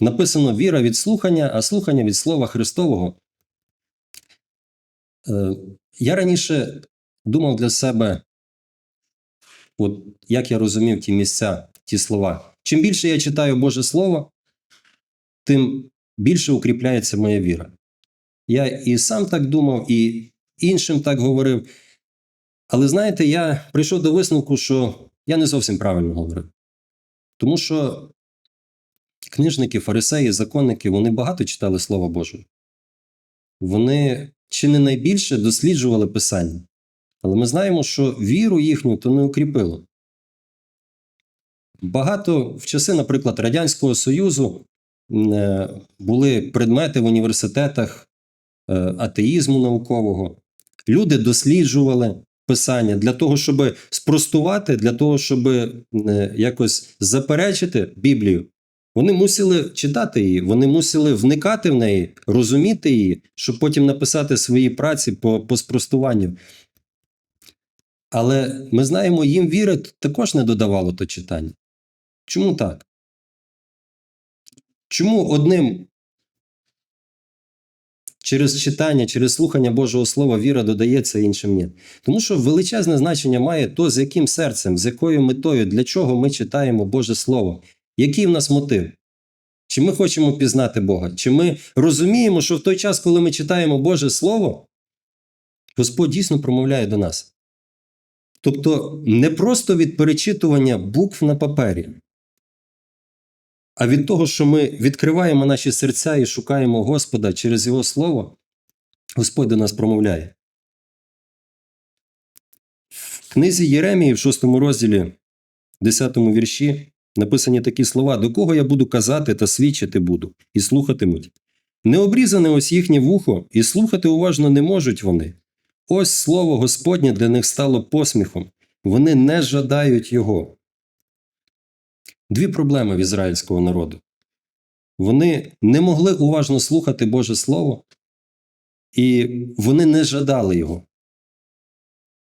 Написано віра від слухання, а слухання від Слова Христового. Е, Я раніше думав для себе, от як я розумів ті місця, ті слова. Чим більше я читаю Боже Слово, тим більше укріпляється моя віра. Я і сам так думав, і іншим так говорив. Але знаєте, я прийшов до висновку, що я не зовсім правильно говорив. Тому що книжники, фарисеї, законники, вони багато читали Слово Боже. Вони чи не найбільше досліджували Писання. Але ми знаємо, що віру їхню то не укріпило. Багато в часи, наприклад, Радянського Союзу е, були предмети в університетах е, атеїзму наукового. Люди досліджували Писання для того, щоб спростувати, для того, щоб е, якось заперечити Біблію. Вони мусили читати її, вони мусили вникати в неї, розуміти її, щоб потім написати свої праці по, по спростуванню. Але ми знаємо, їм віри також не додавало то читання. Чому так? Чому одним через читання, через слухання Божого Слова віра додається, іншим ні? Тому що величезне значення має то, з яким серцем, з якою метою, для чого ми читаємо Боже Слово. Який в нас мотив? Чи ми хочемо пізнати Бога? Чи ми розуміємо, що в той час, коли ми читаємо Боже Слово, Господь дійсно промовляє до нас? Тобто не просто від перечитування букв на папері, а від того, що ми відкриваємо наші серця і шукаємо Господа через Його Слово, Господь до нас промовляє. В книзі Єремії в 6 розділі, 10 вірші, написані такі слова: До кого я буду казати та свідчити буду, і слухатимуть. Не обрізане ось їхнє вухо, і слухати уважно не можуть вони. Ось слово Господнє для них стало посміхом. Вони не жадають його. Дві проблеми в ізраїльського народу. Вони не могли уважно слухати Боже Слово, і вони не жадали його.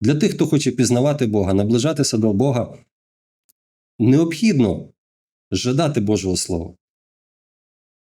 Для тих, хто хоче пізнавати Бога, наближатися до Бога, необхідно жадати Божого Слова.